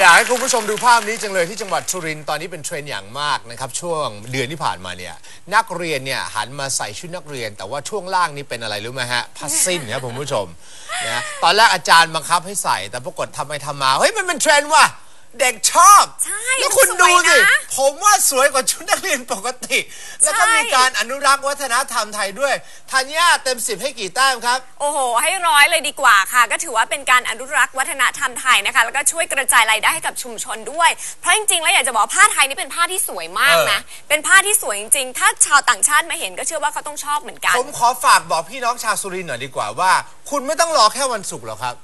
อยากให้คุณผู้ชมดูภาพนี้จังเลยที่จังหวัดสุรินทร์ตอนนี้เป็นเทรนด์อย่างมากนะครับช่วงเดือนที่ผ่านมาเนี่ยนักเรียนเนี่ยหันมาใส่ชุดนักเรียน แต่ว่าช่วงล่างนี่เป็นอะไรรู้ไหมฮะผ้าสิ้นครับคุณผู้ชมนะตอนแรกอาจารย์บังคับให้ใส่ แต่ปรากฏทำไปทำมาเฮ้ยมันเป็นเทรนด์ว่ะ เด็กชอบ ใช่แล้วคุณมันสดูวยสินะผมว่าสวยกว่าชุดนักเรียนปกติ แล้วก็ใช่ มีการอนุรักษ์วัฒนธรรมไทยด้วยธัญญาเต็มสิบให้กี่แต้มครับ โอ้โห ให้ร้อยเลยดีกว่าค่ะ ก็ถือว่าเป็นการอนุรักษ์วัฒนธรรมไทยนะคะ แล้วก็ช่วยกระจายรายได้ให้กับชุมชนด้วย เพราะจริงๆ แล้วอยากจะบอกว่าผ้าไทยนี่เป็นผ้าที่สวยมากนะ เป็นผ้าที่สวยจริงๆ ถ้าชาวต่างชาติมาเห็นก็เชื่อว่าเขาต้องชอบเหมือนกัน ผมขอฝากบอกพี่น้องชาวสุรินทร์หน่อยดีกว่าว่า คุณไม่ต้องรอแค่วันศุกร์หรอกครับ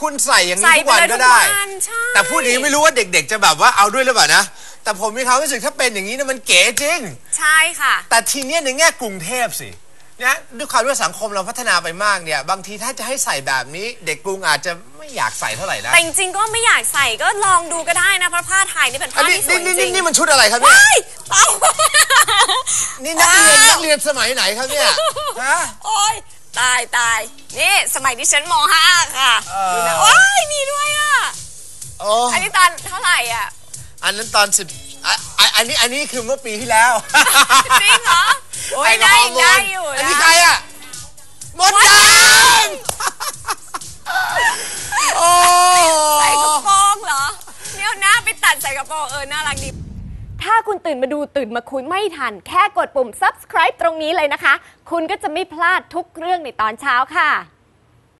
คุณใส่อย่างนี้ใส่ทุกวันไปเลยก็ได้ทุกวันใช่แต่พูดอย่างนี้ไม่รู้ว่าเด็ก ๆ จะแบบว่าเอาด้วยหรือเปล่านะ แต่ผมมีความรู้สึกถ้าเป็นอย่างนี้นะมันเก๋จริง ใช่ค่ะ แต่ทีเนี้ยในแง่กรุงเทพสินะด้วยความที่ว่าสังคมเราพัฒนาไปมากเนี่ย บางทีถ้าจะให้ใส่แบบนี้ เด็กกรุงอาจจะไม่อยากใส่เท่าไหร่นะแต่จริงๆก็ไม่อยากใส่ก็ลองดูก็ได้นะเพราะผ้าไทยนี่เป็นอันผ้านี้ที่สวยจนี่รินี่งนี่มันชุดอะไรครับเนี่ยเฮ้ยเอ้านี่นักเรียนอ้าวนักเรียนสมัยไหนครับเนี่ยฮะโอ้ย ตายตายนี่สมัยดิฉันม .5 ค่ะเออ ดูนะโอ้ยมีด้วยอะ โอ้อันนี้ตอนเท่าไหร่อะ อันนั้นตอนสิบอะอะอันนี้อันนี้คือเมื่อปีที่แล้วจริงเหรอโอ้ยไอ้ได้ฮร์โมนได้อยู่นะ อันนี้ใครอะมดดำโอ้ ใส่กระโปรงเหรอเนี่ยเอาหน้าไปตัดใส่กระโปรงเออ น่ารักดี ถ้าคุณตื่นมาดูตื่นมาคุยไม่ทัน แค่กดปุ่ม subscribe ตรงนี้เลยนะคะ คุณก็จะไม่พลาดทุกเรื่องในตอนเช้าค่ะ